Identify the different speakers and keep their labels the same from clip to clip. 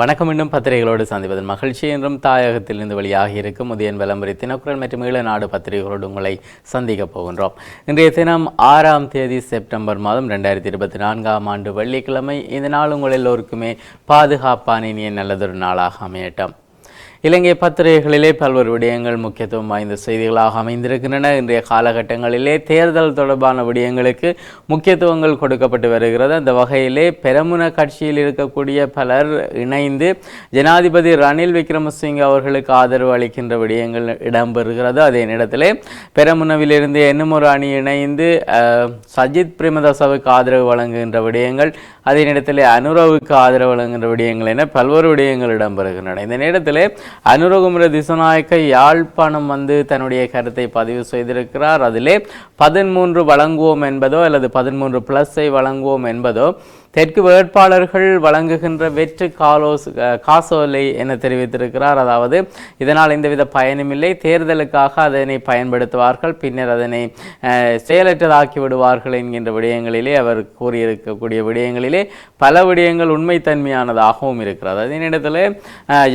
Speaker 1: வணக்கம் இன்னும் பத்திரிகைகளோடு சந்திப்பதன் மகிழ்ச்சி என்றும் தாயகத்திலிருந்து வெளியாக இருக்கும் உதயன் விளம்பரி தினக்குரல் மற்றும் ஈழ நாடு பத்திரிகைகளோடு உங்களை சந்திக்கப் போகின்றோம் இன்றைய தினம் ஆறாம் தேதி செப்டம்பர் மாதம் ரெண்டாயிரத்தி இருபத்தி நான்காம் ஆண்டு வெள்ளிக்கிழமை இந்த நாள் உங்கள் எல்லோருக்குமே பாதுகாப்பான இனிய நல்லதொரு நாளாக அமையட்டும் இலங்கை பத்திரிகைகளிலே பல்வேறு விடயங்கள் முக்கியத்துவம் வாய்ந்த செய்திகளாக அமைந்திருக்கின்றன இன்றைய காலகட்டங்களிலே தேர்தல் தொடர்பான விடயங்களுக்கு முக்கியத்துவங்கள் கொடுக்கப்பட்டு வருகிறது அந்த வகையிலே பெரமுன கட்சியில் இருக்கக்கூடிய பலர் இணைந்து ஜனாதிபதி ரணில் விக்ரமசிங்க அவர்களுக்கு ஆதரவு அளிக்கின்ற விடயங்கள் இடம்பெறுகிறது அதே நேரத்தில் பெரமுனவிலிருந்து என்னும் ஒரு அணி இணைந்து சஜித் பிரேமதாசவுக்கு ஆதரவு வழங்குகின்ற விடயங்கள் அதே நேரத்தில் அனுரவுக்கு ஆதரவு வழங்குகின்ற விடயங்கள் என பல்வேறு விடயங்கள் இடம்பெறுகின்றன இந்த நேரத்தில் அனுரகுமர திசநாயக்க யாழ்ப்பாணம் வந்து தன்னுடைய கருத்தை பதிவு செய்திருக்கிறார் அதிலே பதிமூன்று வழங்குவோம் என்பதோ அல்லது பதிமூன்று ப்ளஸ்ஸை வழங்குவோம் என்பதோ தெற்கு வேட்பாளர்கள் வழங்குகின்ற வெற்று காலோஸ் காசோலை என தெரிவித்திருக்கிறார் அதாவது இதனால் எந்தவித பயனுமில்லை தேர்தலுக்காக அதனை பயன்படுத்துவார்கள் பின்னர் அதனை செயலற்றதாக்கி விடுவார்கள் என்கின்ற விடயங்களிலே அவர் கூறியிருக்கக்கூடிய விடயங்களிலே பல விடயங்கள் உண்மைத்தன்மையானதாகவும் இருக்கிறது அதே நேரத்தில்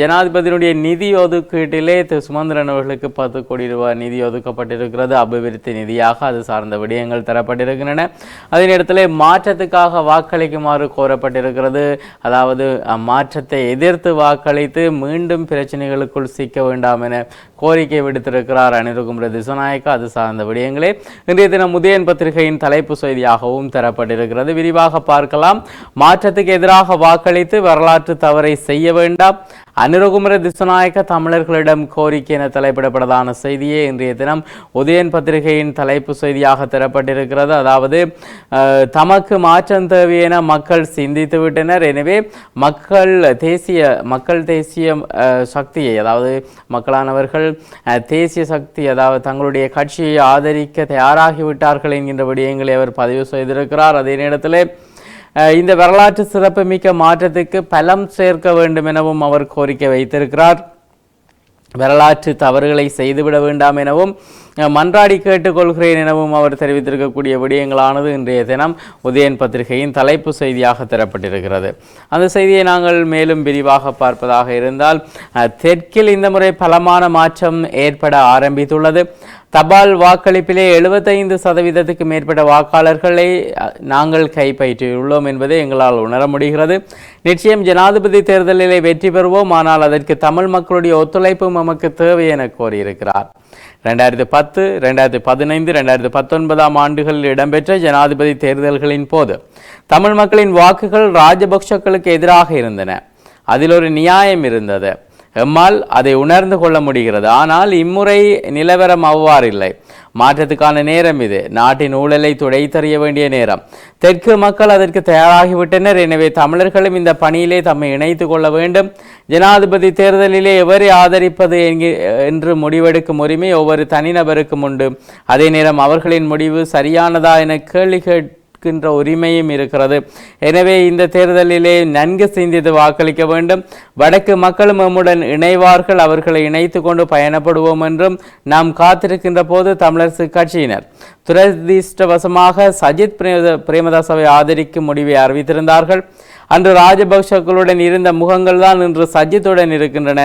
Speaker 1: ஜனாதிபதியினுடைய நிதி ஒதுக்கீட்டிலே திரு சுமந்திரன் அவர்களுக்கு பத்து கோடி ரூபாய் நிதி ஒதுக்கப்பட்டிருக்கிறது அபிவிருத்தி நிதியாக அது சார்ந்த விடயங்கள் தரப்பட்டிருக்கின்றன அதே நேரத்தில் மாற்றத்துக்காக வாக்களிக்கும் வாக்களிக்குமாறு கோரப்பட்டிருக்கிறது அதாவது மாற்றத்தை எதிர்த்து வாக்களித்து மீண்டும் பிரச்சனைகளுக்குள் சிக்க வேண்டாம் என கோரிக்கை விடுத்திருக்கிறார் அனிருகுமர திசுநாயக்க அது சார்ந்த விடயங்களே இன்றைய தினம் உதயன் பத்திரிகையின் தலைப்பு செய்தியாகவும் தரப்பட்டிருக்கிறது விரிவாக பார்க்கலாம் மாற்றத்துக்கு எதிராக வாக்களித்து வரலாற்று தவறை செய்ய வேண்டாம் அனுரகுமர திசுநாயக்க தமிழர்களிடம் கோரிக்கை என தலைப்பிடப்பட்டதான செய்தியே இன்றைய தினம் உதயன் பத்திரிகையின் தலைப்பு செய்தியாக தரப்பட்டிருக்கிறது அதாவது தமக்கு மாற்றம் தேவை என மக்கள் சிந்தித்து விட்டனர் எனவே மக்கள் தேசிய மக்கள் தேசிய சக்தியை அதாவது மக்களானவர்கள் தேசிய சக்தி அதாவது தங்களுடைய கட்சியை ஆதரிக்க தயாராகிவிட்டார்கள் என்கின்ற விடயங்களை அவர் பதிவு செய்திருக்கிறார் அதே நேரத்தில் இந்த வரலாற்று சிறப்புமிக்க மாற்றத்துக்கு பலம் சேர்க்க வேண்டும் எனவும் அவர் கோரிக்கை வைத்திருக்கிறார் வரலாற்று தவறுகளை செய்துவிட வேண்டாம் எனவும் மன்றாடி கேட்டுக்கொள்கிறேன் எனவும் அவர் தெரிவித்திருக்கக்கூடிய விடயங்களானது இன்றைய தினம் உதயன் பத்திரிகையின் தலைப்பு செய்தியாக தரப்பட்டிருக்கிறது அந்த செய்தியை நாங்கள் மேலும் விரிவாக பார்ப்பதாக இருந்தால் தெற்கில் இந்த முறை பலமான மாற்றம் ஏற்பட ஆரம்பித்துள்ளது தபால் வாக்களிப்பிலே எழுபத்தைந்து சதவீதத்துக்கு மேற்பட்ட வாக்காளர்களை நாங்கள் கைப்பற்றியுள்ளோம் என்பதை எங்களால் உணர முடிகிறது நிச்சயம் ஜனாதிபதி தேர்தலிலே வெற்றி பெறுவோம் ஆனால் அதற்கு தமிழ் மக்களுடைய ஒத்துழைப்பும் நமக்கு தேவை என கோரியிருக்கிறார் ரெண்டாயிரத்தி பத்து ரெண்டாயிரத்தி பதினைந்து ரெண்டாயிரத்தி பத்தொன்பதாம் ஆண்டுகளில் இடம்பெற்ற ஜனாதிபதி தேர்தல்களின் போது தமிழ் மக்களின் வாக்குகள் ராஜபக்சக்களுக்கு எதிராக இருந்தன அதில் ஒரு நியாயம் இருந்தது எம்மால் அதை உணர்ந்து கொள்ள முடிகிறது ஆனால் இம்முறை நிலவரம் இல்லை மாற்றத்துக்கான நேரம் இது நாட்டின் ஊழலை துடைத்தறிய வேண்டிய நேரம் தெற்கு மக்கள் அதற்கு தயாராகிவிட்டனர் எனவே தமிழர்களும் இந்த பணியிலே தம்மை இணைத்துக் கொள்ள வேண்டும் ஜனாதிபதி தேர்தலிலே எவரை ஆதரிப்பது என்று முடிவெடுக்கும் உரிமை ஒவ்வொரு தனிநபருக்கும் உண்டு அதே நேரம் அவர்களின் முடிவு சரியானதா என கேள்வி கேட்டு நிற்கின்ற உரிமையும் இருக்கிறது எனவே இந்த தேர்தலிலே நன்கு சிந்தித்து வாக்களிக்க வேண்டும் வடக்கு மக்களும் நம்முடன் இணைவார்கள் அவர்களை இணைத்து கொண்டு பயணப்படுவோம் என்றும் நாம் காத்திருக்கின்ற போது தமிழரசு கட்சியினர் துரதிர்ஷ்டவசமாக சஜித் பிரேமத பிரேமதாசவை ஆதரிக்கும் முடிவை அறிவித்திருந்தார்கள் அன்று ராஜபக்சக்களுடன் இருந்த முகங்கள் தான் இன்று சஜித்துடன் இருக்கின்றன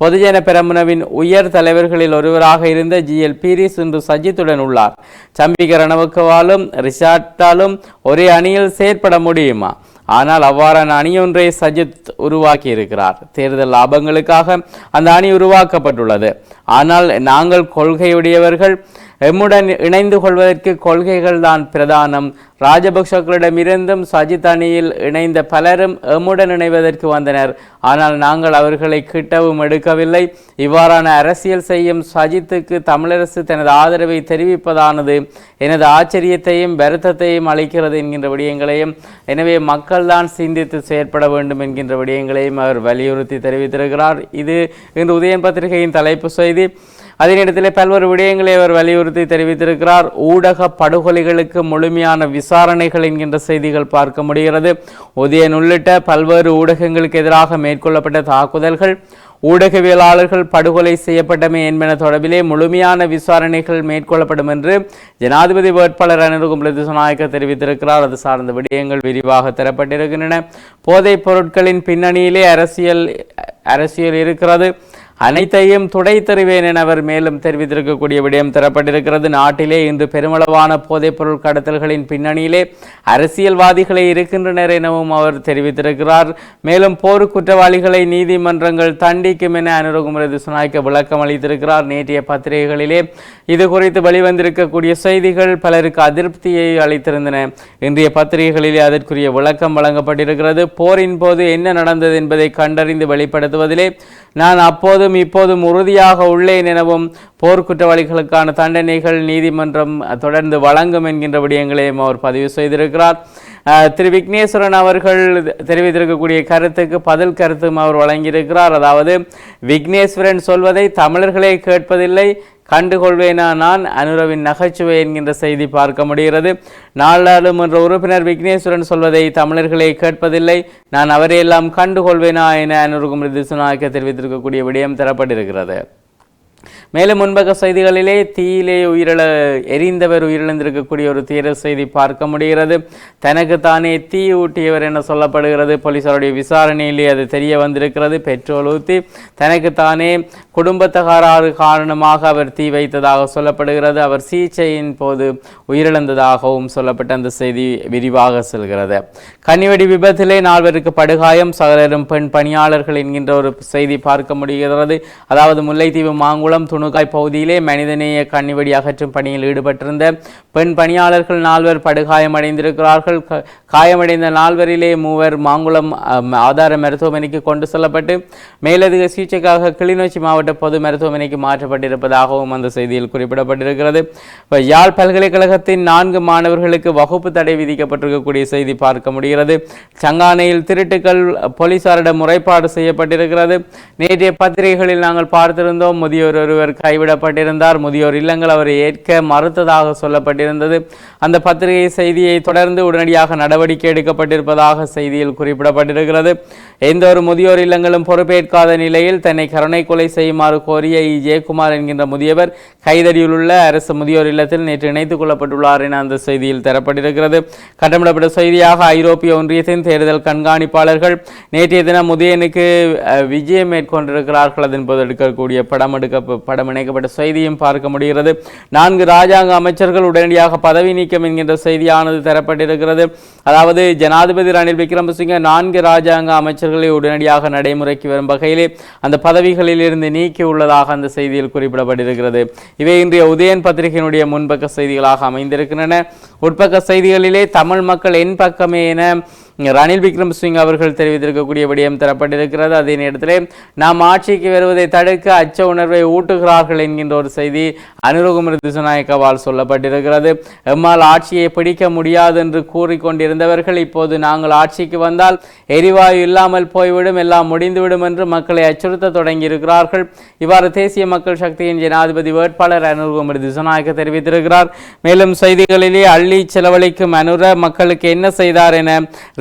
Speaker 1: பொதுஜன பெரமுனவின் உயர் தலைவர்களில் ஒருவராக இருந்த ஜி எல் பீரிஸ் இன்று சஜித்துடன் உள்ளார் சம்பிகரணவுக்குவாலும் ரிஷாட்டாலும் ஒரே அணியில் செயற்பட முடியுமா ஆனால் அவ்வாறான அணியொன்றை சஜித் உருவாக்கி இருக்கிறார் தேர்தல் லாபங்களுக்காக அந்த அணி உருவாக்கப்பட்டுள்ளது ஆனால் நாங்கள் கொள்கையுடையவர்கள் எம்முடன் இணைந்து கொள்வதற்கு கொள்கைகள் தான் பிரதானம் ராஜபக்சக்களிடமிருந்தும் சஜித் அணியில் இணைந்த பலரும் எம்முடன் இணைவதற்கு வந்தனர் ஆனால் நாங்கள் அவர்களை கிட்டவும் எடுக்கவில்லை இவ்வாறான அரசியல் செய்யும் சஜித்துக்கு தமிழரசு தனது ஆதரவை தெரிவிப்பதானது எனது ஆச்சரியத்தையும் வருத்தத்தையும் அளிக்கிறது என்கின்ற விடயங்களையும் எனவே மக்கள்தான் சிந்தித்து செயற்பட வேண்டும் என்கின்ற விடயங்களையும் அவர் வலியுறுத்தி தெரிவித்திருக்கிறார் இது இன்று உதயன் பத்திரிகையின் தலைப்பு செய்தி அதே நேரத்தில் பல்வேறு விடயங்களை அவர் வலியுறுத்தி தெரிவித்திருக்கிறார் ஊடக படுகொலைகளுக்கு முழுமையான விசாரணைகள் என்கின்ற செய்திகள் பார்க்க முடிகிறது உதயன் உள்ளிட்ட பல்வேறு ஊடகங்களுக்கு எதிராக மேற்கொள்ளப்பட்ட தாக்குதல்கள் ஊடகவியலாளர்கள் படுகொலை செய்யப்பட்டமை என்பன தொடர்பிலே முழுமையான விசாரணைகள் மேற்கொள்ளப்படும் என்று ஜனாதிபதி வேட்பாளர் அனுகும்பல திசுநாயக்க தெரிவித்திருக்கிறார் அது சார்ந்த விடயங்கள் விரிவாக தரப்பட்டிருக்கின்றன போதைப் பொருட்களின் பின்னணியிலே அரசியல் அரசியல் இருக்கிறது அனைத்தையும் துடை தருவேன் என அவர் மேலும் தெரிவித்திருக்கக்கூடிய விடயம் தரப்பட்டிருக்கிறது நாட்டிலே இன்று பெருமளவான போதைப்பொருள் கடத்தல்களின் பின்னணியிலே அரசியல்வாதிகளே இருக்கின்றனர் எனவும் அவர் தெரிவித்திருக்கிறார் மேலும் போர் குற்றவாளிகளை நீதிமன்றங்கள் தண்டிக்கும் என அனுரகுமரது சுனாய்க்க விளக்கம் அளித்திருக்கிறார் நேற்றைய பத்திரிகைகளிலே இது குறித்து வெளிவந்திருக்கக்கூடிய செய்திகள் பலருக்கு அதிருப்தியை அளித்திருந்தன இன்றைய பத்திரிகைகளிலே அதற்குரிய விளக்கம் வழங்கப்பட்டிருக்கிறது போரின் போது என்ன நடந்தது என்பதை கண்டறிந்து வெளிப்படுத்துவதிலே நான் அப்போது அப்போதும் இப்போதும் உறுதியாக உள்ளேன் எனவும் போர்க்குற்றவாளிகளுக்கான தண்டனைகள் நீதிமன்றம் தொடர்ந்து வழங்கும் என்கின்ற விடயங்களையும் அவர் பதிவு செய்திருக்கிறார் திரு விக்னேஸ்வரன் அவர்கள் தெரிவித்திருக்கக்கூடிய கருத்துக்கு பதில் கருத்தும் அவர் வழங்கியிருக்கிறார் அதாவது விக்னேஸ்வரன் சொல்வதை தமிழர்களே கேட்பதில்லை கண்டுகொள்வேனா நான் அனுரவின் நகைச்சுவை என்கின்ற செய்தி பார்க்க முடிகிறது நாடாளுமன்ற உறுப்பினர் விக்னேஸ்வரன் சொல்வதை தமிழர்களே கேட்பதில்லை நான் அவரையெல்லாம் கண்டுகொள்வேனா என அனுருகுமரி திசுநாயக்க தெரிவித்திருக்கக்கூடிய விடயம் தரப்பட்டிருக்கிறது மேலும் முன்பக்க செய்திகளிலே தீயிலே உயிரிழ எரிந்தவர் உயிரிழந்திருக்கக்கூடிய ஒரு தீர செய்தி பார்க்க முடிகிறது தனக்கு தானே தீ ஊட்டியவர் என சொல்லப்படுகிறது போலீசாருடைய விசாரணையிலே அது தெரிய வந்திருக்கிறது பெட்ரோல் ஊற்றி தனக்கு தானே குடும்ப தகராறு காரணமாக அவர் தீ வைத்ததாக சொல்லப்படுகிறது அவர் சிகிச்சையின் போது உயிரிழந்ததாகவும் சொல்லப்பட்ட அந்த செய்தி விரிவாக செல்கிறது கனிவெடி விபத்திலே நால்வருக்கு படுகாயம் சகலரும் பெண் பணியாளர்கள் என்கின்ற ஒரு செய்தி பார்க்க முடிகிறது அதாவது முல்லைத்தீவு மாங்குளம் துணுக்காய் பகுதியிலே மனிதநேய கண்ணிவெடி அகற்றும் பணியில் ஈடுபட்டிருந்த பெண் பணியாளர்கள் நால்வர் படுகாயமடைந்திருக்கிறார்கள் காயமடைந்த நால்வரிலே மூவர் மாங்குளம் ஆதார மருத்துவமனைக்கு கொண்டு செல்லப்பட்டு மேலதிக சிகிச்சைக்காக கிளிநொச்சி மாவட்ட பொது மருத்துவமனைக்கு மாற்றப்பட்டிருப்பதாகவும் அந்த செய்தியில் குறிப்பிடப்பட்டிருக்கிறது இப்போ யாழ் பல்கலைக்கழகத்தின் நான்கு மாணவர்களுக்கு வகுப்பு தடை விதிக்கப்பட்டிருக்கக்கூடிய செய்தி பார்க்க முடிகிறது சங்கானையில் திருட்டுக்கள் போலீசாரிடம் முறைப்பாடு செய்யப்பட்டிருக்கிறது நேற்றைய பத்திரிகைகளில் நாங்கள் பார்த்திருந்தோம் முதியோர் ஒருவர் அவர் கைவிடப்பட்டிருந்தார் முதியோர் இல்லங்கள் அவரை ஏற்க மறுத்ததாக சொல்லப்பட்டிருந்தது அந்த பத்திரிகை செய்தியை தொடர்ந்து உடனடியாக நடவடிக்கை எடுக்கப்பட்டிருப்பதாக செய்தியில் குறிப்பிடப்பட்டிருக்கிறது எந்த ஒரு முதியோர் இல்லங்களும் பொறுப்பேற்காத நிலையில் தன்னை கருணை கொலை செய்யுமாறு கோரிய இ ஜெயக்குமார் என்கின்ற முதியவர் கைதடியில் உள்ள அரசு முதியோர் இல்லத்தில் நேற்று இணைத்துக் கொள்ளப்பட்டுள்ளார் என அந்த செய்தியில் தரப்பட்டிருக்கிறது கட்டமிடப்பட்ட செய்தியாக ஐரோப்பிய ஒன்றியத்தின் தேர்தல் கண்காணிப்பாளர்கள் நேற்றைய தினம் முதியனுக்கு விஜயம் மேற்கொண்டிருக்கிறார்கள் அதன்போது எடுக்கக்கூடிய படம் எடுக்க படம் படம் இணைக்கப்பட்ட செய்தியும் பார்க்க முடிகிறது நான்கு ராஜாங்க அமைச்சர்கள் உடனடியாக பதவி நீக்கம் என்கின்ற செய்தியானது தரப்பட்டிருக்கிறது அதாவது ஜனாதிபதி ரணில் விக்ரமசிங்க நான்கு ராஜாங்க அமைச்சர்களை உடனடியாக நடைமுறைக்கு வரும் வகையிலே அந்த பதவிகளில் இருந்து நீக்கி உள்ளதாக அந்த செய்தியில் குறிப்பிடப்பட்டிருக்கிறது இவை இன்றைய உதயன் பத்திரிகையினுடைய முன்பக்க செய்திகளாக அமைந்திருக்கின்றன உட்பக்க செய்திகளிலே தமிழ் மக்கள் என் பக்கமே என ரணில் சிங் அவர்கள் தெரிவித்திருக்கக்கூடிய விடயம் தரப்பட்டிருக்கிறது அதே நேரத்தில் நாம் ஆட்சிக்கு வருவதை தடுக்க அச்ச உணர்வை ஊட்டுகிறார்கள் என்கின்ற ஒரு செய்தி அனுரகுமர் திசுநாயக்கவால் சொல்லப்பட்டிருக்கிறது எம்மால் ஆட்சியை பிடிக்க முடியாது என்று கூறிக்கொண்டிருந்தவர்கள் இப்போது நாங்கள் ஆட்சிக்கு வந்தால் எரிவாயு இல்லாமல் போய்விடும் எல்லாம் முடிந்துவிடும் என்று மக்களை அச்சுறுத்த தொடங்கியிருக்கிறார்கள் இவ்வாறு தேசிய மக்கள் சக்தியின் ஜனாதிபதி வேட்பாளர் அனுரகுமர் திசுநாயக்க தெரிவித்திருக்கிறார் மேலும் செய்திகளிலே அள்ளி செலவழிக்கும் அனுர மக்களுக்கு என்ன செய்தார் என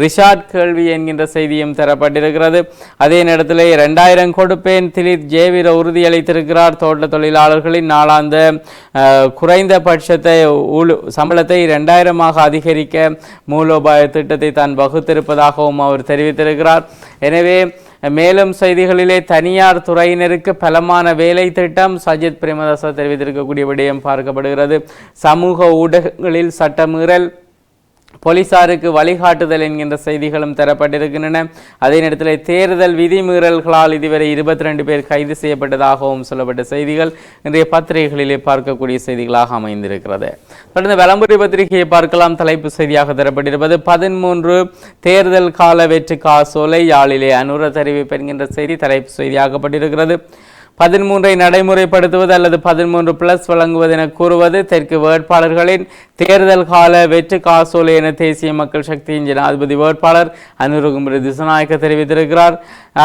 Speaker 1: ரிஷாட் கேள்வி என்கின்ற செய்தியும் தரப்பட்டிருக்கிறது அதே நேரத்தில் ரெண்டாயிரம் கொடுப்பேன் திலீப் ஜேவிர உறுதியளித்திருக்கிறார் தோட்ட தொழிலாளர்களின் நாளாந்த குறைந்தபட்சத்தை சம்பளத்தை இரண்டாயிரமாக அதிகரிக்க மூலோபாய திட்டத்தை தான் வகுத்திருப்பதாகவும் அவர் தெரிவித்திருக்கிறார் எனவே மேலும் செய்திகளிலே தனியார் துறையினருக்கு பலமான வேலை திட்டம் சஜித் பிரேமதாசா தெரிவித்திருக்கக்கூடிய விடயம் பார்க்கப்படுகிறது சமூக ஊடகங்களில் சட்டமீறல் போலீசாருக்கு வழிகாட்டுதல் என்கின்ற செய்திகளும் தரப்பட்டிருக்கின்றன அதே நேரத்தில் தேர்தல் விதிமீறல்களால் இதுவரை இருபத்தி ரெண்டு பேர் கைது செய்யப்பட்டதாகவும் சொல்லப்பட்ட செய்திகள் இன்றைய பத்திரிகைகளிலே பார்க்கக்கூடிய செய்திகளாக அமைந்திருக்கிறது தொடர்ந்து விளம்பரி பத்திரிகையை பார்க்கலாம் தலைப்பு செய்தியாக தரப்பட்டிருப்பது பதிமூன்று தேர்தல் கால வெற்றி காசோலை யாழிலே அனுர தெரிவிப்பு என்கின்ற செய்தி தலைப்பு செய்தியாகப்பட்டிருக்கிறது பதிமூன்றை நடைமுறைப்படுத்துவது அல்லது பதிமூன்று பிளஸ் வழங்குவது என கூறுவது தெற்கு வேட்பாளர்களின் தேர்தல் கால வெற்றி காசோலை என தேசிய மக்கள் சக்தியின் ஜனாதிபதி வேட்பாளர் அனுருகுமரி திசநாயக்க தெரிவித்திருக்கிறார்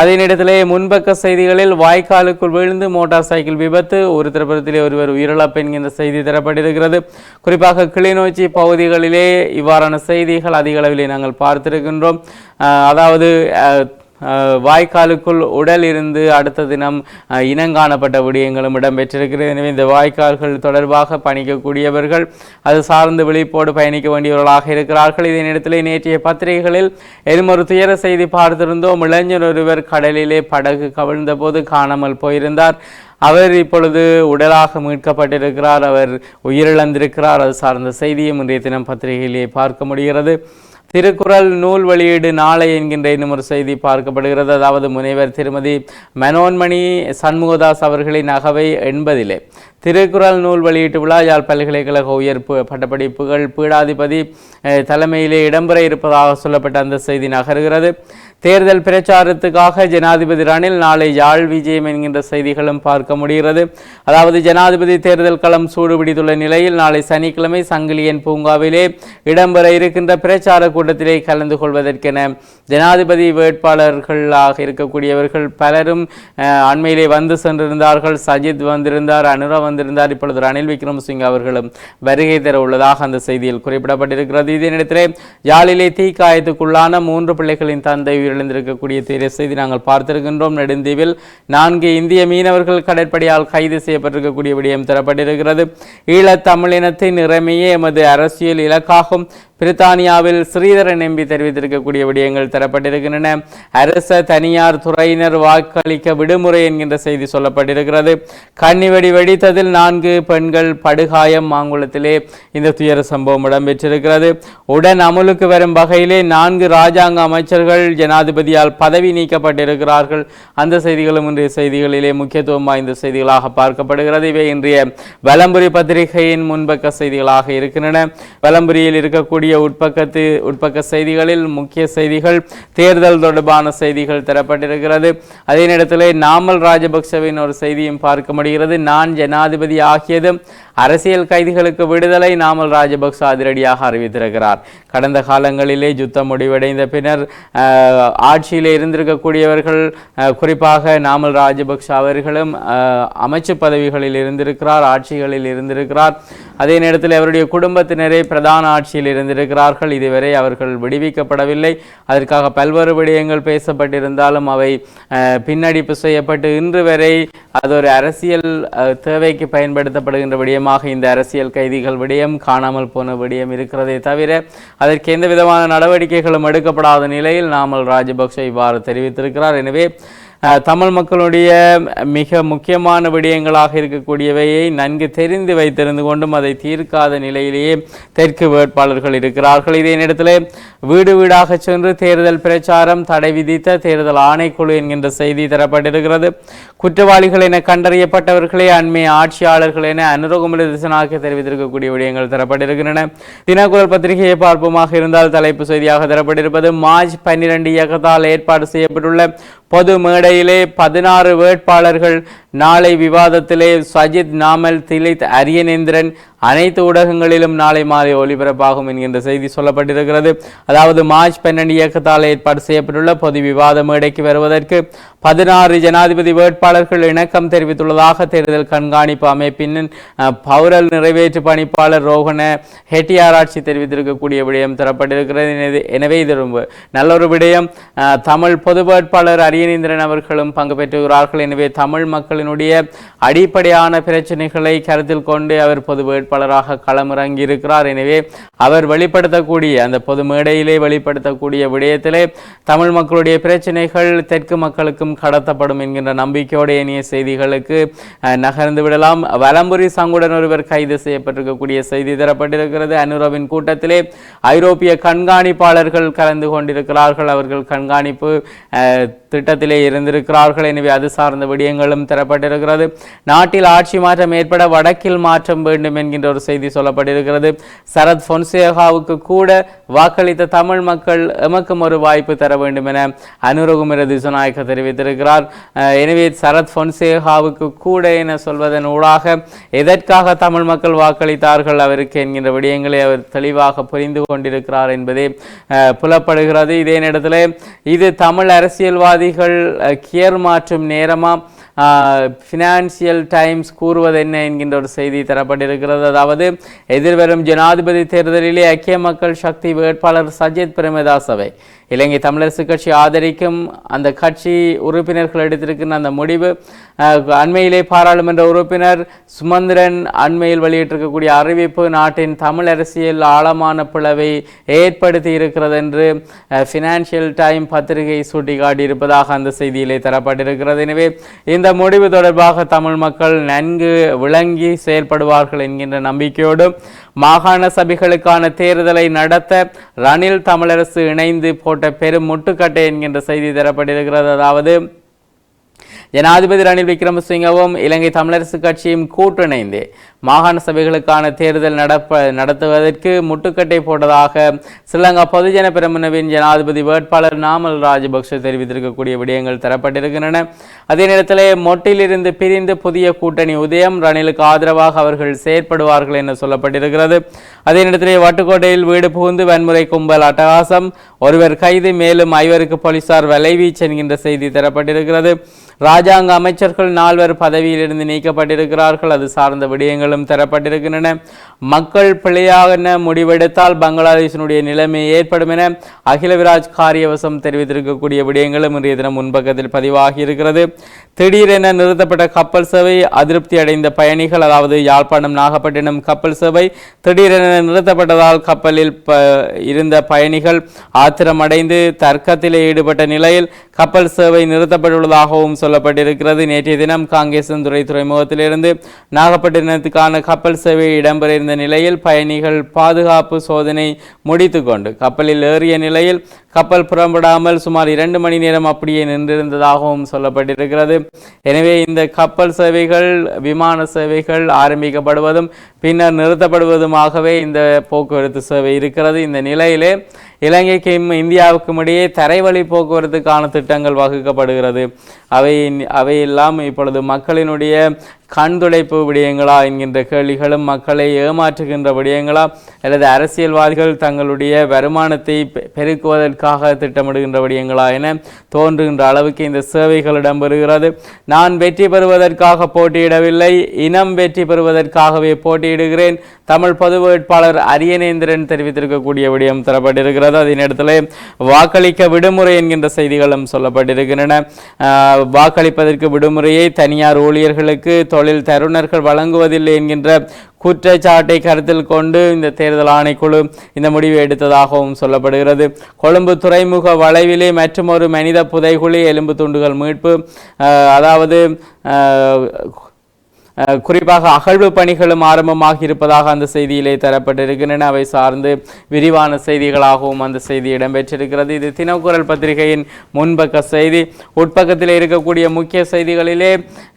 Speaker 1: அதே நேரத்திலேயே முன்பக்க செய்திகளில் வாய்க்காலுக்குள் விழுந்து மோட்டார் சைக்கிள் விபத்து ஒரு திரபுரத்திலே ஒருவர் உயிரிழப்பு என்கின்ற செய்தி தரப்பட்டிருக்கிறது குறிப்பாக கிளிநொச்சி பகுதிகளிலே இவ்வாறான செய்திகள் அதிக அளவிலே நாங்கள் பார்த்திருக்கின்றோம் அதாவது வாய்க்காலுக்குள் உடல் இருந்து அடுத்த தினம் இனங்காணப்பட்ட விடயங்களும் இடம்பெற்றிருக்கிறது எனவே இந்த வாய்க்கால்கள் தொடர்பாக பணிக்கக்கூடியவர்கள் அது சார்ந்து விழிப்போடு பயணிக்க வேண்டியவர்களாக இருக்கிறார்கள் இதே நேரத்தில் நேற்றைய பத்திரிகைகளில் எதுமொரு துயர செய்தி பார்த்திருந்தோம் இளைஞர் ஒருவர் கடலிலே படகு கவிழ்ந்தபோது காணாமல் போயிருந்தார் அவர் இப்பொழுது உடலாக மீட்கப்பட்டிருக்கிறார் அவர் உயிரிழந்திருக்கிறார் அது சார்ந்த செய்தியும் இன்றைய தினம் பத்திரிகையிலே பார்க்க முடிகிறது திருக்குறள் நூல் வெளியீடு நாளை என்கின்ற இன்னும் ஒரு செய்தி பார்க்கப்படுகிறது அதாவது முனைவர் திருமதி மனோன்மணி சண்முகதாஸ் அவர்களின் அகவை என்பதிலே திருக்குறள் நூல் வெளியீட்டு விழா யாழ் பல்கலைக்கழக உயர் பட்டப்படிப்புகள் பீடாதிபதி தலைமையிலே இடம்பெற இருப்பதாக சொல்லப்பட்ட அந்த செய்தி நகர்கிறது தேர்தல் பிரச்சாரத்துக்காக ஜனாதிபதி ரணில் நாளை யாழ் விஜயம் என்கின்ற செய்திகளும் பார்க்க முடிகிறது அதாவது ஜனாதிபதி தேர்தல் களம் சூடுபிடித்துள்ள நிலையில் நாளை சனிக்கிழமை சங்கிலியன் பூங்காவிலே இடம்பெற இருக்கின்ற பிரச்சார கூட்டத்திலே கலந்து கொள்வதற்கென ஜனாதிபதி வேட்பாளர்களாக இருக்கக்கூடியவர்கள் பலரும் அண்மையிலே வந்து சென்றிருந்தார்கள் சஜித் வந்திருந்தார் அனுரா வந்திருந்தார் இப்பொழுது ரணில் விக்ரமசிங் அவர்களும் வருகை தர உள்ளதாக அந்த செய்தியில் குறிப்பிடப்பட்டிருக்கிறது இதனிடத்திலே யாழிலே தீக்காயத்துக்குள்ளான மூன்று பிள்ளைகளின் தந்தை எழுந்திருக்கக்கூடிய உயிரிழந்திருக்கக்கூடிய செய்தி நாங்கள் பார்த்திருக்கின்றோம் நெடுந்தீவில் நான்கு இந்திய மீனவர்கள் கடற்படையால் கைது செய்யப்பட்டிருக்கக்கூடிய விடயம் தரப்பட்டிருக்கிறது ஈழத்தமிழினத்தின் நிறைமையே எமது அரசியல் இலக்காகும் பிரித்தானியாவில் ஸ்ரீதரன் எம்பி தெரிவித்திருக்கக்கூடிய விடயங்கள் தரப்பட்டிருக்கின்றன அரச தனியார் துறையினர் வாக்களிக்க விடுமுறை என்கின்ற செய்தி சொல்லப்பட்டிருக்கிறது கண்ணிவெடி வெடித்ததில் நான்கு பெண்கள் படுகாயம் மாங்குளத்திலே இந்த துயர சம்பவம் இடம்பெற்றிருக்கிறது உடன் அமலுக்கு வரும் வகையிலே நான்கு ராஜாங்க அமைச்சர்கள் ஜனா ஜனாதிபதியால் பதவி நீக்கப்பட்டிருக்கிறார்கள் அந்த செய்திகளும் இன்றைய செய்திகளிலே முக்கியத்துவம் வாய்ந்த செய்திகளாக பார்க்கப்படுகிறது இவை இன்றைய வலம்புரி பத்திரிகையின் முன்பக்க செய்திகளாக இருக்கின்றன வலம்புரியில் இருக்கக்கூடிய உட்பக்கத்து உட்பக்க செய்திகளில் முக்கிய செய்திகள் தேர்தல் தொடர்பான செய்திகள் தரப்பட்டிருக்கிறது அதே நேரத்தில் நாமல் ராஜபக்சவின் ஒரு செய்தியும் பார்க்க முடிகிறது நான் ஜனாதிபதி ஆகியதும் அரசியல் கைதிகளுக்கு விடுதலை நாமல் ராஜபக்ச அதிரடியாக அறிவித்திருக்கிறார் கடந்த காலங்களிலே யுத்தம் முடிவடைந்த பின்னர் ஆட்சியில் இருந்திருக்கக்கூடியவர்கள் குறிப்பாக நாமல் ராஜபக்ச அவர்களும் அமைச்சு பதவிகளில் இருந்திருக்கிறார் ஆட்சிகளில் இருந்திருக்கிறார் அதே நேரத்தில் அவருடைய குடும்பத்தினரே பிரதான ஆட்சியில் இருந்திருக்கிறார்கள் இதுவரை அவர்கள் விடுவிக்கப்படவில்லை அதற்காக பல்வேறு விடயங்கள் பேசப்பட்டிருந்தாலும் அவை பின்னடிப்பு செய்யப்பட்டு இன்று வரை அது ஒரு அரசியல் தேவைக்கு பயன்படுத்தப்படுகின்ற விடயமாக இந்த அரசியல் கைதிகள் விடயம் காணாமல் போன விடயம் இருக்கிறதே தவிர அதற்கு எந்த விதமான நடவடிக்கைகளும் எடுக்கப்படாத நிலையில் நாமல் ராஜபக்சே இவ்வாறு தெரிவித்திருக்கிறார் எனவே தமிழ் மக்களுடைய மிக முக்கியமான விடயங்களாக இருக்கக்கூடியவையை நன்கு தெரிந்து வைத்திருந்து கொண்டும் அதை தீர்க்காத நிலையிலேயே தெற்கு வேட்பாளர்கள் இருக்கிறார்கள் இதே நேரத்தில் வீடு வீடாக சென்று தேர்தல் பிரச்சாரம் தடை விதித்த தேர்தல் ஆணைக்குழு என்கின்ற செய்தி தரப்பட்டிருக்கிறது குற்றவாளிகள் என கண்டறியப்பட்டவர்களே அண்மை ஆட்சியாளர்கள் என அனுரகுமல திசனாக தெரிவித்திருக்கக்கூடிய விடயங்கள் தரப்பட்டிருக்கின்றன தினக்குரல் பத்திரிகையை பார்ப்போமாக இருந்தால் தலைப்பு செய்தியாக தரப்பட்டிருப்பது மார்ச் பன்னிரண்டு இயக்கத்தால் ஏற்பாடு செய்யப்பட்டுள்ள பொது மேடையிலே பதினாறு வேட்பாளர்கள் நாளை விவாதத்திலே சஜித் நாமல் திலித் அரியநேந்திரன் அனைத்து ஊடகங்களிலும் நாளை மாலை ஒளிபரப்பாகும் என்கின்ற செய்தி சொல்லப்பட்டிருக்கிறது அதாவது மார்ச் பன்னெண்டு இயக்கத்தால் ஏற்பாடு செய்யப்பட்டுள்ள பொது விவாதம் மேடைக்கு வருவதற்கு பதினாறு ஜனாதிபதி வேட்பாளர்கள் இணக்கம் தெரிவித்துள்ளதாக தேர்தல் கண்காணிப்பு அமைப்பின் பௌரல் நிறைவேற்று பணிப்பாளர் ரோஹன ஹெட்டியாராட்சி தெரிவித்திருக்கக்கூடிய விடயம் தரப்பட்டிருக்கிறது எனவே இது ரொம்ப நல்ல ஒரு விடயம் தமிழ் பொது வேட்பாளர் அரியநேந்திரன் அவர்களும் பங்கு பெற்றுகிறார்கள் எனவே தமிழ் மக்களினுடைய அடிப்படையான பிரச்சனைகளை கருத்தில் கொண்டு அவர் பொது வேட்பாளர் வேட்பாளராக களமிறங்கியிருக்கிறார் இருக்கிறார் எனவே அவர் வெளிப்படுத்தக்கூடிய அந்த பொது மேடையிலே வெளிப்படுத்தக்கூடிய விடயத்திலே தமிழ் மக்களுடைய பிரச்சனைகள் தெற்கு மக்களுக்கும் கடத்தப்படும் என்கின்ற நம்பிக்கையோடு இனிய செய்திகளுக்கு நகர்ந்து விடலாம் வலம்புரி சங்குடன் ஒருவர் கைது செய்யப்பட்டிருக்கக்கூடிய செய்தி தரப்பட்டிருக்கிறது அனுரவின் கூட்டத்திலே ஐரோப்பிய கண்காணிப்பாளர்கள் கலந்து கொண்டிருக்கிறார்கள் அவர்கள் கண்காணிப்பு திட்டத்திலே இருந்திருக்கிறார்கள் எனவே அது சார்ந்த விடயங்களும் தரப்பட்டிருக்கிறது நாட்டில் ஆட்சி மாற்றம் ஏற்பட வடக்கில் மாற்றம் வேண்டும் என்கின்ற ஒரு செய்தி சொல்லப்பட்டிருக்கிறது சரத் பொன்சேகாவுக்கு கூட வாக்களித்த தமிழ் மக்கள் எமக்கும் ஒரு வாய்ப்பு தர வேண்டும் என அனுரகுமர திசுநாயக்க தெரிவித்திருக்கிறார் எனவே சரத் பொன்சேகாவுக்கு கூட என சொல்வதன் ஊடாக எதற்காக தமிழ் மக்கள் வாக்களித்தார்கள் அவருக்கு என்கின்ற விடயங்களை அவர் தெளிவாக புரிந்து கொண்டிருக்கிறார் என்பதே புலப்படுகிறது இதே நேரத்தில் இது தமிழ் அரசியல்வாதி ஜனாதிபதிகள் கியர் மாற்றும் நேரமாக ஃபினான்சியல் டைம்ஸ் கூறுவது என்ன என்கின்ற ஒரு செய்தி தரப்பட்டிருக்கிறது அதாவது எதிர்வரும் ஜனாதிபதி தேர்தலிலே ஐக்கிய மக்கள் சக்தி வேட்பாளர் சஜித் பிரேமதாசவை இலங்கை தமிழரசு கட்சி ஆதரிக்கும் அந்த கட்சி உறுப்பினர்கள் எடுத்திருக்கிற அந்த முடிவு அண்மையிலே பாராளுமன்ற உறுப்பினர் சுமந்திரன் அண்மையில் வெளியிட்டிருக்கக்கூடிய அறிவிப்பு நாட்டின் தமிழ் அரசியல் ஆழமான பிளவை ஏற்படுத்தி இருக்கிறது என்று ஃபினான்ஷியல் டைம் பத்திரிகை சுட்டிக்காட்டியிருப்பதாக அந்த செய்தியிலே தரப்பட்டிருக்கிறது எனவே இந்த முடிவு தொடர்பாக தமிழ் மக்கள் நன்கு விளங்கி செயல்படுவார்கள் என்கின்ற நம்பிக்கையோடு மாகாண சபைகளுக்கான தேர்தலை நடத்த ரணில் தமிழரசு இணைந்து போட்ட பெரும் முட்டுக்கட்டை என்கின்ற செய்தி தரப்பட்டிருக்கிறது அதாவது ஜனாதிபதி ரணில் விக்ரமசிங்கவும் இலங்கை தமிழரசு கட்சியும் கூட்டிணைந்து மாகாண சபைகளுக்கான தேர்தல் நடப்ப நடத்துவதற்கு முட்டுக்கட்டை போட்டதாக ஸ்ரீலங்கா பொதுஜன பிரமுனவின் ஜனாதிபதி வேட்பாளர் நாமல் ராஜபக்ஷ தெரிவித்திருக்கக்கூடிய விடயங்கள் தரப்பட்டிருக்கின்றன அதே நேரத்தில் மொட்டிலிருந்து பிரிந்து புதிய கூட்டணி உதயம் ரணிலுக்கு ஆதரவாக அவர்கள் செயற்படுவார்கள் என சொல்லப்பட்டிருக்கிறது அதே நேரத்தில் வட்டுக்கோட்டையில் வீடு புகுந்து வன்முறை கும்பல் அட்டகாசம் ஒருவர் கைது மேலும் ஐவருக்கு போலீசார் வலைவீச்சு என்கின்ற செய்தி தரப்பட்டிருக்கிறது இராஜாங்க அமைச்சர்கள் நால்வர் பதவியிலிருந்து நீக்கப்பட்டிருக்கிறார்கள் அது சார்ந்த விடயங்களும் தரப்பட்டிருக்கின்றன மக்கள் பிழையாக முடிவெடுத்தால் பங்களாதேஷனுடைய நிலைமை ஏற்படும் என விராஜ் காரியவசம் தெரிவித்திருக்கக்கூடிய விடயங்களும் இன்றைய தினம் முன்பக்கத்தில் பதிவாகி இருக்கிறது திடீரென நிறுத்தப்பட்ட கப்பல் சேவை அதிருப்தி அடைந்த பயணிகள் அதாவது யாழ்ப்பாணம் நாகப்பட்டினம் கப்பல் சேவை திடீரென நிறுத்தப்பட்டதால் கப்பலில் இருந்த பயணிகள் ஆத்திரமடைந்து தர்க்கத்தில் ஈடுபட்ட நிலையில் கப்பல் சேவை நிறுத்தப்பட்டுள்ளதாகவும் சொல்லப்பட்டிருக்கிறது நேற்றைய தினம் காங்கேசன் துறை துறைமுகத்திலிருந்து நாகப்பட்டினத்துக்கான கப்பல் சேவை இடம்பெற நிலையில் பயணிகள் பாதுகாப்பு சோதனை முடித்து கொண்டு கப்பலில் ஏறிய நிலையில் கப்பல் புறப்படாமல் சுமார் இரண்டு மணி நேரம் அப்படியே நின்றிருந்ததாகவும் சொல்லப்பட்டிருக்கிறது எனவே இந்த கப்பல் சேவைகள் விமான சேவைகள் ஆரம்பிக்கப்படுவதும் பின்னர் நிறுத்தப்படுவதுமாகவே இந்த போக்குவரத்து சேவை இருக்கிறது இந்த நிலையிலே இலங்கைக்கும் இந்தியாவுக்கும் இடையே தரைவழி போக்குவரத்துக்கான திட்டங்கள் வகுக்கப்படுகிறது அவை அவையெல்லாம் இப்பொழுது மக்களினுடைய கண்துடைப்பு விடயங்களா என்கின்ற கேள்விகளும் மக்களை ஏமாற்றுகின்ற விடயங்களா அல்லது அரசியல்வாதிகள் தங்களுடைய வருமானத்தை பெருக்குவதற்காக திட்டமிடுகின்ற விடயங்களா என தோன்றுகின்ற அளவுக்கு இந்த சேவைகள் இடம்பெறுகிறது நான் வெற்றி பெறுவதற்காக போட்டியிடவில்லை இனம் வெற்றி பெறுவதற்காகவே போட்டி வெளியிடுகிறேன் தமிழ் பொது வேட்பாளர் அரியநேந்திரன் தெரிவித்திருக்கக்கூடிய விடயம் தரப்பட்டிருக்கிறது அதன் நேரத்தில் வாக்களிக்க விடுமுறை என்கின்ற செய்திகளும் சொல்லப்பட்டிருக்கின்றன வாக்களிப்பதற்கு விடுமுறையை தனியார் ஊழியர்களுக்கு தொழில் தருணர்கள் வழங்குவதில்லை என்கின்ற குற்றச்சாட்டை கருத்தில் கொண்டு இந்த தேர்தல் ஆணைக்குழு இந்த முடிவை எடுத்ததாகவும் சொல்லப்படுகிறது கொழும்பு துறைமுக வளைவிலே மற்றும் ஒரு மனித புதைகுழி எலும்பு துண்டுகள் மீட்பு அதாவது குறிப்பாக அகழ்வு பணிகளும் ஆரம்பமாக இருப்பதாக அந்த செய்தியிலே தரப்பட்டிருக்கின்றன அவை சார்ந்து விரிவான செய்திகளாகவும் அந்த செய்தி இடம்பெற்றிருக்கிறது இது தினக்குரல் பத்திரிகையின் முன்பக்க செய்தி உட்பக்கத்தில் இருக்கக்கூடிய முக்கிய செய்திகளிலே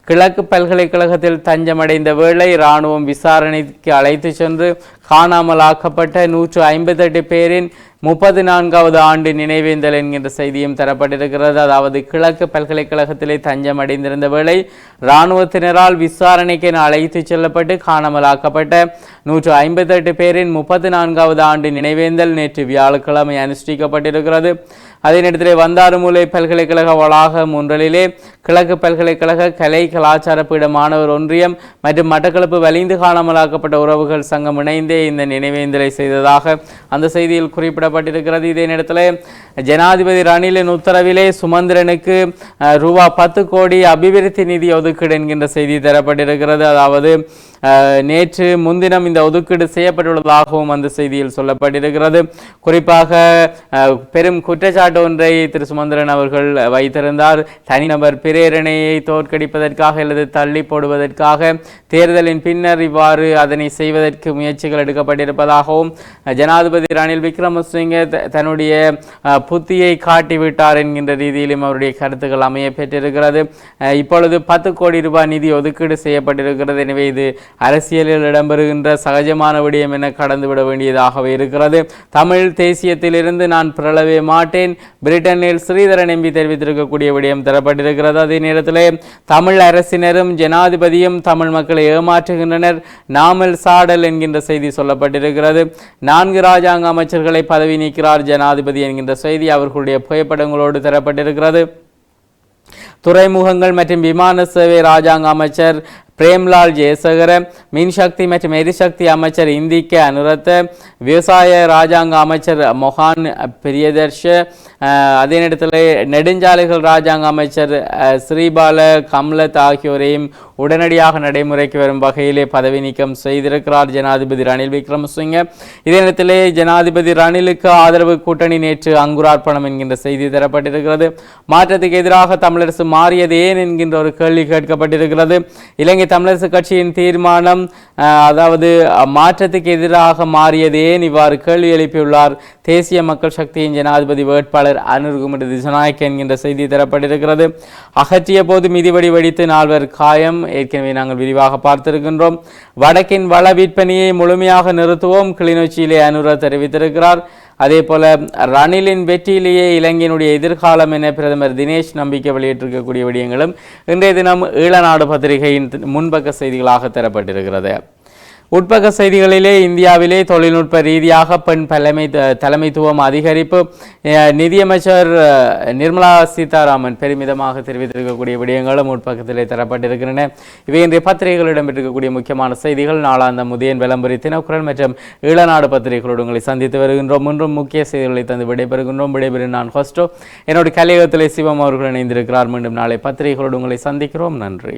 Speaker 1: கிழக்கு பல்கலைக்கழகத்தில் தஞ்சமடைந்த வேளை இராணுவம் விசாரணைக்கு அழைத்து சென்று காணாமல் ஆக்கப்பட்ட நூற்று ஐம்பத்தெட்டு பேரின் முப்பது நான்காவது ஆண்டு நினைவேந்தல் என்கின்ற செய்தியும் தரப்பட்டிருக்கிறது அதாவது கிழக்கு பல்கலைக்கழகத்திலே தஞ்சம் அடைந்திருந்த வேளை இராணுவத்தினரால் விசாரணைக்கு அழைத்து செல்லப்பட்டு காணாமலாக்கப்பட்ட நூற்று ஐம்பத்தெட்டு பேரின் முப்பத்தி நான்காவது ஆண்டு நினைவேந்தல் நேற்று வியாழக்கிழமை அனுஷ்டிக்கப்பட்டிருக்கிறது அதே நேரத்தில் வந்தாறுமூலை பல்கலைக்கழக வளாகம் ஒன்றலிலே கிழக்கு பல்கலைக்கழக கலை கலாச்சார பீட மாணவர் ஒன்றியம் மற்றும் மட்டக்களப்பு வலிந்து காணாமலாக்கப்பட்ட உறவுகள் சங்கம் இணைந்தே இந்த நினைவேந்தலை செய்ததாக அந்த செய்தியில் குறிப்பிடப்பட்டிருக்கிறது இதே நேரத்தில் ஜனாதிபதி ரணிலின் உத்தரவிலே சுமந்திரனுக்கு ரூபா பத்து கோடி அபிவிருத்தி நிதி ஒதுக்கீடு என்கின்ற செய்தி தரப்பட்டிருக்கிறது அதாவது நேற்று முன்தினம் இந்த ஒதுக்கீடு செய்யப்பட்டுள்ளதாகவும் அந்த செய்தியில் சொல்லப்பட்டிருக்கிறது குறிப்பாக பெரும் குற்றச்சாட்டு ஒன்றை திரு சுமந்திரன் அவர்கள் வைத்திருந்தார் தனிநபர் பிரேரணையை தோற்கடிப்பதற்காக அல்லது தள்ளி போடுவதற்காக தேர்தலின் பின்னர் இவ்வாறு அதனை செய்வதற்கு முயற்சிகள் எடுக்கப்பட்டிருப்பதாகவும் ஜனாதிபதி ரணில் விக்ரமசிங்கே தன்னுடைய புத்தியை காட்டிவிட்டார் என்கின்ற ரீதியிலும் அவருடைய கருத்துக்கள் அமைய பெற்றிருக்கிறது இப்பொழுது பத்து கோடி ரூபாய் நிதி ஒதுக்கீடு செய்யப்பட்டிருக்கிறது எனவே இது அரசியலில் இடம்பெறுகின்ற சகஜமான விடயம் என கடந்துவிட வேண்டியதாகவே இருக்கிறது தமிழ் தேசியத்திலிருந்து நான் பிறளவே மாட்டேன் பிரிட்டனில் ஸ்ரீதரன் எம்பி தெரிவித்திருக்கக்கூடிய விடயம் தரப்பட்டிருக்கிறது அதே நேரத்தில் தமிழ் அரசினரும் ஜனாதிபதியும் தமிழ் மக்களை ஏமாற்றுகின்றனர் நாமல் சாடல் என்கின்ற செய்தி சொல்லப்பட்டிருக்கிறது நான்கு ராஜாங்க அமைச்சர்களை பதவி நீக்கிறார் ஜனாதிபதி என்கின்ற செய்தி அவர்களுடைய புகைப்படங்களோடு தரப்பட்டிருக்கிறது துறைமுகங்கள் மற்றும் விமான சேவை ராஜாங்க அமைச்சர் பிரேம்லால் ஜெயசகர மின்சக்தி மற்றும் எரிசக்தி அமைச்சர் இந்திக்க அனுரத் விவசாய ராஜாங்க அமைச்சர் மொஹான் பிரியதர்ஷ் அதே நேரத்தில் நெடுஞ்சாலைகள் ராஜாங்க அமைச்சர் ஸ்ரீபால கம்லத் ஆகியோரையும் உடனடியாக நடைமுறைக்கு வரும் வகையிலே பதவி நீக்கம் செய்திருக்கிறார் ஜனாதிபதி ரணில் விக்ரமசிங்க இதே நேரத்திலே ஜனாதிபதி ரணிலுக்கு ஆதரவு கூட்டணி நேற்று அங்குரார்ப்பணம் என்கின்ற செய்தி தரப்பட்டிருக்கிறது மாற்றத்துக்கு எதிராக தமிழரசு மாறியது ஏன் என்கின்ற ஒரு கேள்வி கேட்கப்பட்டிருக்கிறது இலங்கை இலங்கை தமிழரசு கட்சியின் தீர்மானம் அதாவது மாற்றத்துக்கு எதிராக மாறியதே இவ்வாறு கேள்வி எழுப்பியுள்ளார் தேசிய மக்கள் சக்தியின் ஜனாதிபதி வேட்பாளர் அனுர்குமர் திசநாயக் என்கின்ற செய்தி தரப்பட்டிருக்கிறது அகற்றிய போது மிதிவடி வெடித்து நால்வர் காயம் ஏற்கனவே நாங்கள் விரிவாக பார்த்திருக்கின்றோம் வடக்கின் வள விற்பனையை முழுமையாக நிறுத்துவோம் கிளிநொச்சியிலே அனுர தெரிவித்திருக்கிறார் அதே போல் ரணிலின் வெற்றியிலேயே இலங்கையினுடைய எதிர்காலம் என பிரதமர் தினேஷ் நம்பிக்கை வெளியிட்டிருக்கக்கூடிய விடயங்களும் இன்றைய தினம் ஈழநாடு பத்திரிகையின் முன்பக்க செய்திகளாக தரப்பட்டிருக்கிறது உட்பக செய்திகளிலே இந்தியாவிலே தொழில்நுட்ப ரீதியாக பெண் தலைமை தலைமைத்துவம் அதிகரிப்பு நிதியமைச்சர் நிர்மலா சீதாராமன் பெருமிதமாக தெரிவித்திருக்கக்கூடிய விடயங்களும் உட்பக்கத்திலே தரப்பட்டிருக்கின்றன இவை இன்றைய பத்திரிகைகளிடம் இருக்கக்கூடிய முக்கியமான செய்திகள் நாளாந்த முதியன் விளம்பரி தினக்குரல் மற்றும் ஈழநாடு பத்திரிகைகளோடு உங்களை சந்தித்து வருகின்றோம் இன்றும் முக்கிய செய்திகளை தந்து விடைபெறுகின்றோம் விடைபெறும் நான் ஹோஸ்டோ என்னுடைய கலையகத்திலே சிவம் அவர்கள் இணைந்திருக்கிறார் மீண்டும் நாளை பத்திரிகைகளோடு உங்களை சந்திக்கிறோம் நன்றி